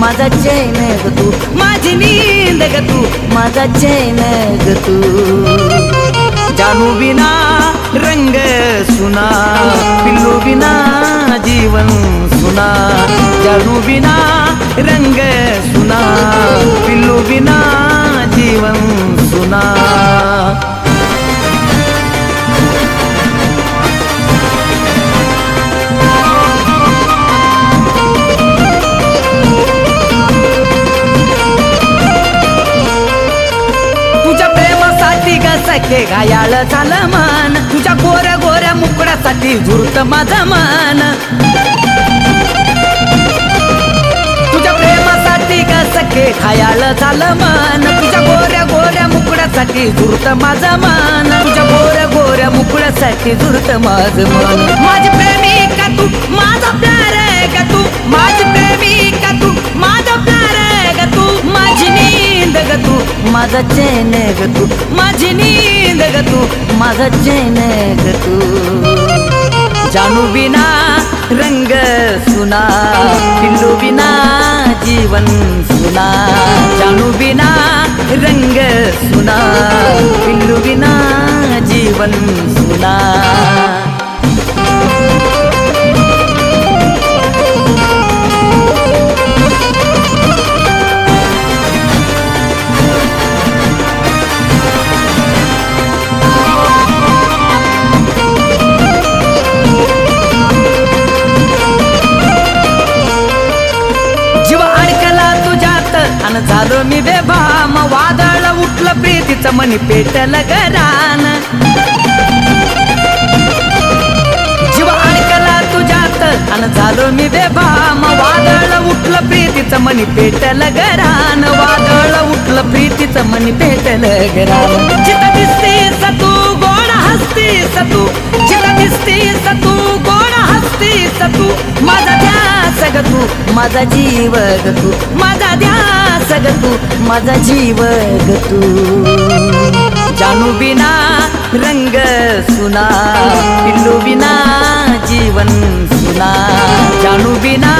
माझा चैन ग तू माझी नींद ग तू माझा चैन ग तू. जानू बिना रंग सुना पिल्लू बिना जीवन सुना जानू बिना रंग सुना पिल्लू बिना जीवन सुना. ते ग घायाळ झालं मन. तुझ्या गोऱ्या गोऱ्या मुकड्यासाठी झुरत माझं मन. तुझ्या प्रेमासाठी ग सखे घायाळ झालं मन. तुझ्या गोऱ्या गोऱ्या मुकड्यासाठी झुरत माझं मन. तुझ्या गोऱ्या गोऱ्या मुकड्यासाठी झुरत माझं मन. माझी प्रेमिका तू? माझा प्यार माझा चैन ग तू. माझी नींद ग तू. माझा चैन ग तू. जानू बिना रंग सुना पिल्लू बिना जीवन सुना. जानू बिना रंग सुना पिल्लू बिना जीवन सुना. तुझ्यात झालो मी बेभाम वादळ उठलं प्रीतीचं मनी पेटलं गरान जीव अडकला तुझ्यात अन झालो मी बेभाम वादळ उठलं प्रीतीचं मनी पेटल गरान वादळ उठलं प्रीतीचं मनी पेटल घरान. जिथं दिसते सतू गोड हसतीस तू जिथं दिसते सतू गोड हसतीस तू माझा ध्यान सग तू माझा जीव ग तू. माझा ध्यास ग तू माझा जीव ग तू. जानू बिना रंग सुना पिल्लू बिना जीवन सुना. जानू बिना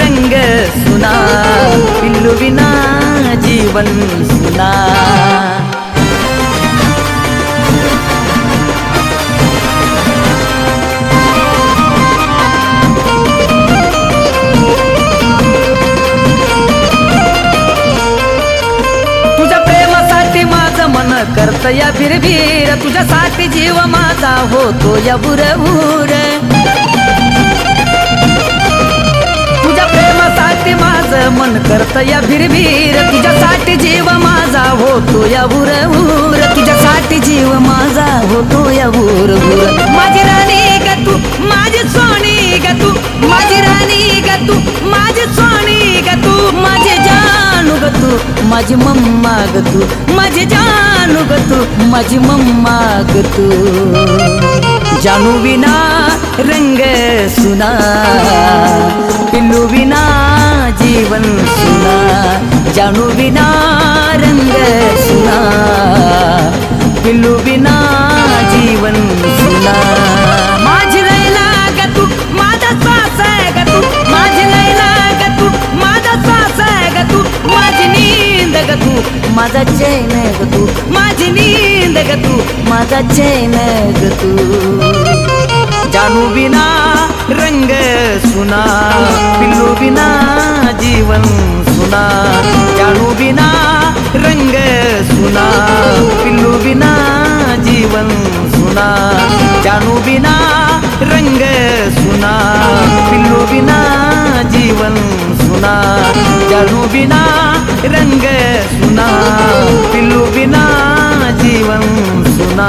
रंग सुना पिल्लू बिना जीवन सुना. माझं करत या बिरबीर तुझ्यासाठी जीव माझा होतो या बुरबुर तुझ्या प्रेमासाठी माझं मन करत या बिरबीर तुझ्यासाठी जीव माझा होतो या बुरबुर तुझ्यासाठी जीव माझा होतो या बुरबुर माझी राणी ग तू माझी सोनी ग तू माझी राणी ग तू माझी सोनी ग तू माझे जानू ग तू माझी मम्मा ग तू माझी जान ग तू माझी मम्मा ग तू जानू विना रंग सुना पिल्लू बिना जीवन सुना जानू विना रंग सुना पिल्लू बिना जीवन सुना. ग तू. माझी नींद ग तू. माझा चैन ग तू. जानू बिना रंग सुना पिल्लू बिना जीवन सुना जानू बिना रंग सुना पिल्लू बिना जीवन सुना जानू बिना रंग सुना पिल्लू बिना जीवन सुना जानू बिना रंग सुना पिल्लू बिना जीवन सुना